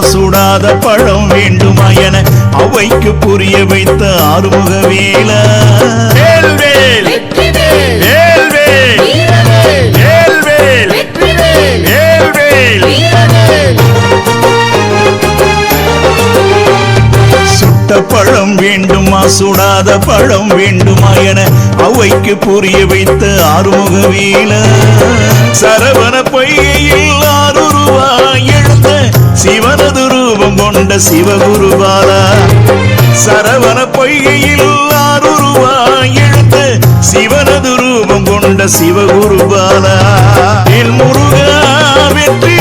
சுடாத பழம் வேண்டுமா என அவைக்கு புரிய வைத்த ஆறுமுக வேல. சுட்ட பழம் வேண்டுமா? சுடாத பழம் வேண்டுமா என அவைக்கு புரிய வைத்த ஆறுமுக வீல. சரவண பொய்கையில் ஆறுருவாய் சிவனது ரூபம் கொண்ட சிவகுருபாலா. சரவண பொய்கையில் ஆறுருவாய் எழுந்த சிவனது ரூபம் கொண்ட சிவகுருபாலா. என் முருகா வெற்றி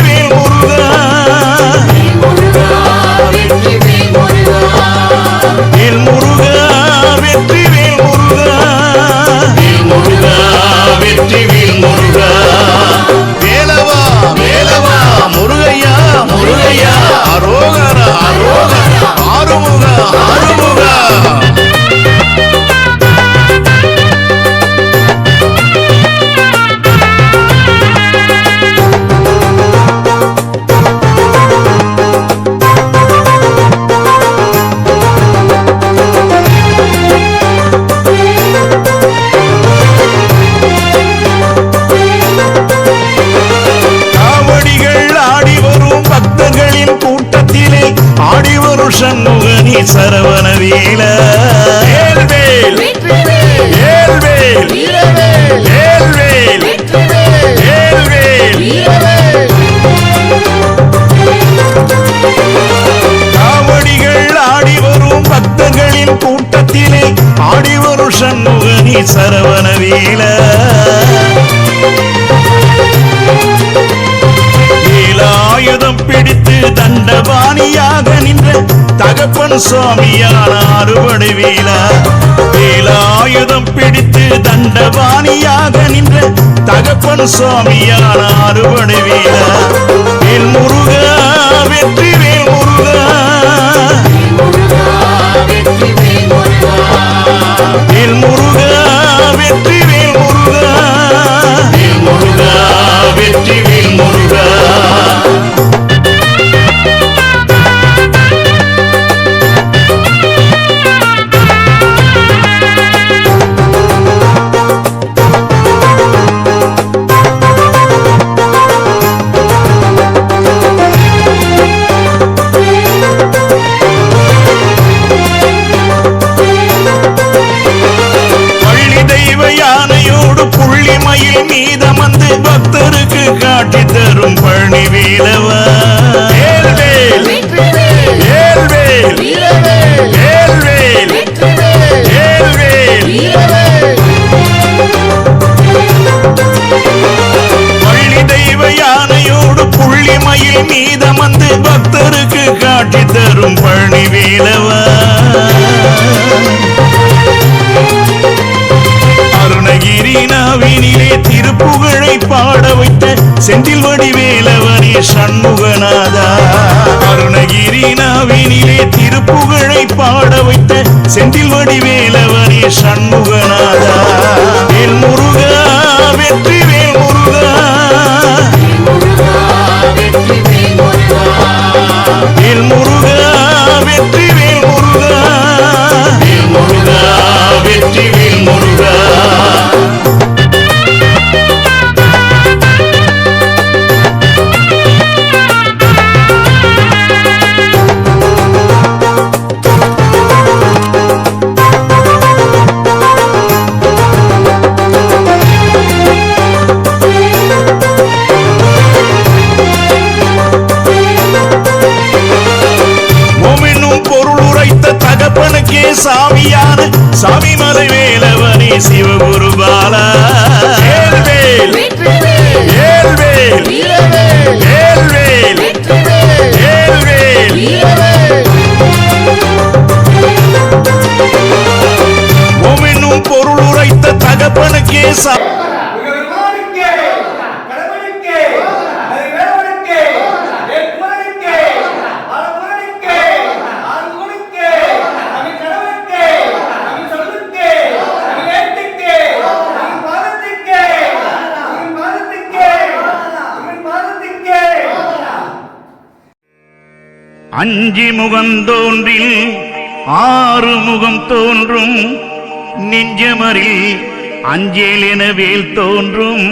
வரும் சண்முகனி சரவண வேல. வேல்வேல் வேல்வேல் வேல்வேல் வேல்வேல் காவடிகள் ஆடி வரும் பக்தர்களின் கூட்டத்திலே ஆடி வரும் சண்முகனி சரவண வேல. வேலாயுதம் பிடித்து தண்டபாணியாக நின்ற தகப்பன் சுவாமியான அறுவடை வேலா வேலாயுதம் பிடித்து தண்டபாணியாக நின்ற தகப்பன் சுவாமியான அறுவடை வேலா வேல் முருகா வெற்றி வேல் முருகா. முருகா வெற்றிவேல் முருகா பக்தருக்கு காட்டி தரும் பழனி வீரவா? வேல்வேல் வெற்றிவேல் வேல்வேல் வீரவேல் வேல்வேல் வேல்வேல் பள்ளி தெய்வ யானையோடு புள்ளி மயில் மீதமந்து பக்தருக்கு காட்டி தரும் பழனி வீரவா? செந்தில் வடிவேலவனே சண்முகநாதா. அருணகிரி நாவினிலே திருப்புகழை பாட வைத்த செந்தில் வடிவேலவனே சண்முகநாதா. வேல் முருகா வெற்றி சாமிமலை வேலவனி சிவகுரு பாலா வேல்வேல் வெற்றிவேல் வேல்வேல் வீரவேல் பொருள் உரைத்த தகப்பனுக்கே சா அஞ்சு முகம் தோன்றில் ஆறு முகம் தோன்றும். நெஞ்சமரில் அஞ்சேல் என வேல் தோன்றும்.